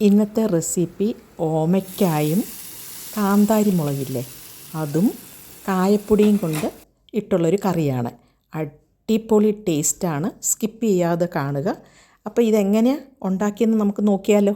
ഇന്നത്തെ റെസിപ്പി ഓമയ്ക്കായും കാന്താരി മുളകില്ലേ? അതും കായപ്പൊടിയും കൊണ്ട് ഇട്ടുള്ളൊരു കറിയാണ്. അടിപൊളി ടേസ്റ്റാണ്. സ്കിപ്പ് ചെയ്യാതെ കാണുക. അപ്പോൾ ഇതെങ്ങനെയാണ് ഉണ്ടാക്കിയെന്ന് നമുക്ക് നോക്കിയാലോ.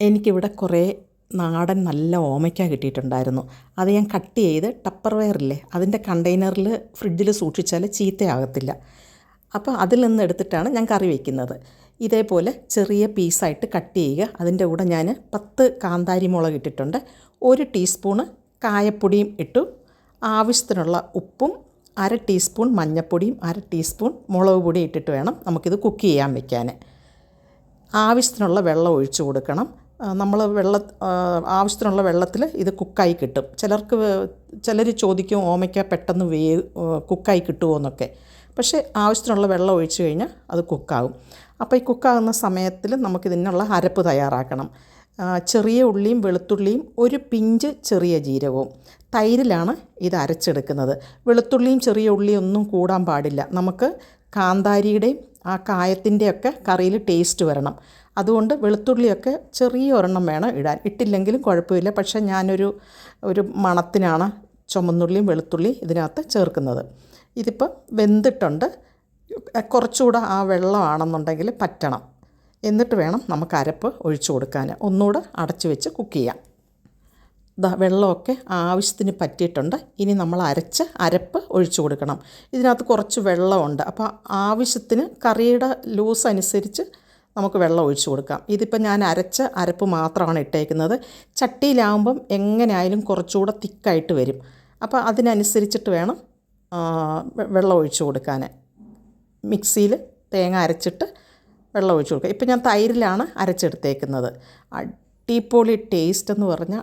എനിക്കിവിടെ കുറേ നാടൻ നല്ല ഓമയ്ക്ക കിട്ടിയിട്ടുണ്ടായിരുന്നു. അത് ഞാൻ കട്ട് ചെയ്ത് ടപ്പർ വെയറില്ലേ അതിന്റെ കണ്ടെയ്നറിൽ ഫ്രിഡ്ജിൽ സൂക്ഷിച്ചാൽ ചീത്തയാകത്തില്ല. അപ്പോൾ അതിൽ നിന്ന് എടുത്തിട്ടാണ് ഞാൻ കറി വയ്ക്കുന്നത് ഇതേപോലെ ചെറിയ പീസായിട്ട് കട്ട് ചെയ്യുക. അതിന്റെ കൂടെ ഞാൻ പത്ത് കാന്താരി മുളക് ഇട്ടിട്ടുണ്ട്. ഒരു ടീസ്പൂണ് കായപ്പൊടിയും ഇട്ടു. ആവശ്യത്തിനുള്ള ഉപ്പും അര ടീസ്പൂൺ മഞ്ഞൾപ്പൊടിയും അര ടീസ്പൂൺ മുളക് പൊടി ഇട്ടിട്ട് വേണം നമുക്കിത് കുക്ക് ചെയ്യാൻ വയ്ക്കാൻ ആവശ്യത്തിനുള്ള വെള്ളം ഒഴിച്ചു കൊടുക്കണം. നമ്മൾ വെള്ള ആവശ്യത്തിനുള്ള വെള്ളത്തിൽ ഇത് കുക്കായി കിട്ടും. ചിലർക്ക് ചിലർ ചോദിക്കും ഓമയ്ക്ക പെട്ടെന്ന് വേ കുക്കായി കിട്ടുമോ എന്നൊക്കെ. പക്ഷേ ആവശ്യത്തിനുള്ള വെള്ളം ഒഴിച്ചു കഴിഞ്ഞാൽ അത് കുക്കാവും അപ്പോൾ ഈ കുക്കാകുന്ന സമയത്തിൽ നമുക്കിതിനുള്ള അരപ്പ് തയ്യാറാക്കണം. ചെറിയ ഉള്ളിയും വെളുത്തുള്ളിയും ഒരു പിഞ്ച് ചെറിയ ജീരകവും. തൈരിലാണ് ഇത് അരച്ചെടുക്കുന്നത്. വെളുത്തുള്ളിയും ചെറിയ ഉള്ളിയും ഒന്നും കൂടാൻ പാടില്ല. നമുക്ക് കാന്താരിയുടെയും ആ കായത്തിന്റെയൊക്കെ കറിയിൽ ടേസ്റ്റ് വരണം. അതുകൊണ്ട് വെളുത്തുള്ളിയൊക്കെ ചെറിയ ഒരെണ്ണം വേണം ഇടാൻ. ഇട്ടില്ലെങ്കിലും കുഴപ്പമില്ല. പക്ഷേ ഞാനൊരു ഒരു മണത്തിനാണ് ചുമന്നുള്ളിയും വെളുത്തുള്ളി ഇതിനകത്ത് ചേർക്കുന്നത്. ഇതിപ്പോൾ വെന്തിട്ടുണ്ട്. കുറച്ചുകൂടെ ആ വെള്ളമാണെന്നുണ്ടെങ്കിൽ പറ്റണം. എന്നിട്ട് വേണം നമുക്ക് അരപ്പ് ഒഴിച്ചു കൊടുക്കാൻ. ഒന്നുകൂടെ അടച്ചു വെച്ച് കുക്ക് ചെയ്യാം. വെള്ളമൊക്കെ ആവശ്യത്തിന് പറ്റിയിട്ടുണ്ട്. ഇനി നമ്മൾ അരച്ച് അരപ്പ് ഒഴിച്ചു കൊടുക്കണം. ഇതിനകത്ത് കുറച്ച് വെള്ളമുണ്ട്. അപ്പോൾ ആവശ്യത്തിന് കറിയുടെ ലൂസ് അനുസരിച്ച് നമുക്ക് വെള്ളം ഒഴിച്ചു കൊടുക്കാം. ഇതിപ്പോൾ ഞാൻ അരച്ച അരപ്പ് മാത്രമാണ് ഇട്ടേക്കുന്നത്. ചട്ടിയിലാവുമ്പം എങ്ങനെയായാലും കുറച്ചുകൂടെ തിക്കായിട്ട് വരും. അപ്പോൾ അതിനനുസരിച്ചിട്ട് വേണം വെള്ളം ഒഴിച്ചു കൊടുക്കാൻ മിക്സിയിൽ തേങ്ങ അരച്ചിട്ട് വെള്ളം ഒഴിച്ചു കൊടുക്കുക ഇപ്പോൾ ഞാൻ തൈരിലാണ് അരച്ചെടുത്തേക്കുന്നത്. അടിപൊളി ടേസ്റ്റ് എന്ന് പറഞ്ഞാൽ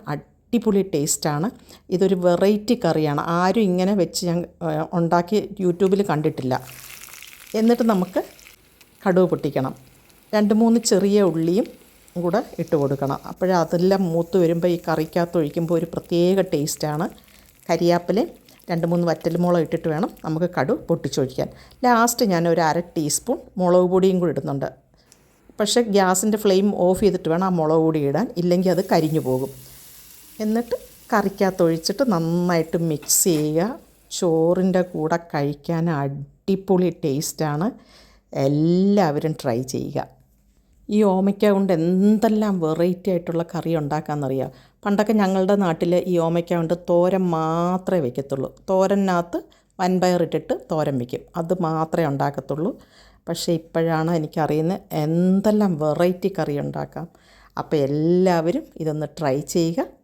അടിപൊളി ടേസ്റ്റാണ്. ഇതൊരു വെറൈറ്റി കറിയാണ്. ആരും ഇങ്ങനെ വെച്ച് ഞാൻ ഉണ്ടാക്കി യൂട്യൂബിൽ കണ്ടിട്ടില്ല. എന്നിട്ട് നമുക്ക് കടുവ് പൊട്ടിക്കണം. രണ്ട് മൂന്ന് ചെറിയ ഉള്ളിയും കൂടെ ഇട്ട് കൊടുക്കണം. അപ്പോഴതെല്ലാം അതെല്ലാം മൂത്ത് വരുമ്പോൾ ഈ കറിക്കകത്ത് ഒഴിക്കുമ്പോൾ ഒരു പ്രത്യേക ടേസ്റ്റാണ്. കരിയാപ്പിലെ രണ്ട് മൂന്ന് വറ്റൽമുളക് ഇട്ടിട്ട് വേണം നമുക്ക് കടു പൊട്ടിച്ചൊഴിക്കാൻ. ലാസ്റ്റ് ഞാൻ ഒരു അര ടീസ്പൂൺ മുളക് പൊടിയും കൂടി ഇടുന്നുണ്ട്. പക്ഷേ ഗ്യാസിന്റെ ഫ്ലെയിം ഓഫ് ചെയ്തിട്ട് വേണം ആ മുളക് പൊടി ഇടാൻ. ഇല്ലെങ്കിൽ അത് കരിഞ്ഞു പോകും. എന്നിട്ട് കറിക്കകത്ത് ഒഴിച്ചിട്ട് നന്നായിട്ട് മിക്സ് ചെയ്യുക. ചോറിന്റെ കൂടെ കഴിക്കാൻ അടിപൊളി ടേസ്റ്റാണ് എല്ലാവരും ട്രൈ ചെയ്യുക. ഈ ഓമയ്ക്ക കൊണ്ട് എന്തെല്ലാം വെറൈറ്റി ആയിട്ടുള്ള കറി ഉണ്ടാക്കാമെന്നറിയാം പണ്ടൊക്കെ ഞങ്ങളുടെ നാട്ടിൽ ഈ ഓമയ്ക്ക കൊണ്ട് തോരൻ മാത്രമേ വയ്ക്കത്തുള്ളൂ തോരനകത്ത് വൻപയറിട്ടിട്ട് തോരൻ വയ്ക്കും അത് മാത്രമേ ഉണ്ടാക്കത്തുള്ളൂ. പക്ഷേ ഇപ്പോഴാണ് എനിക്കറിയുന്നത് എന്തെല്ലാം വെറൈറ്റി കറി ഉണ്ടാക്കാം. അപ്പോൾ എല്ലാവരും ഇതൊന്ന് ട്രൈ ചെയ്യുക.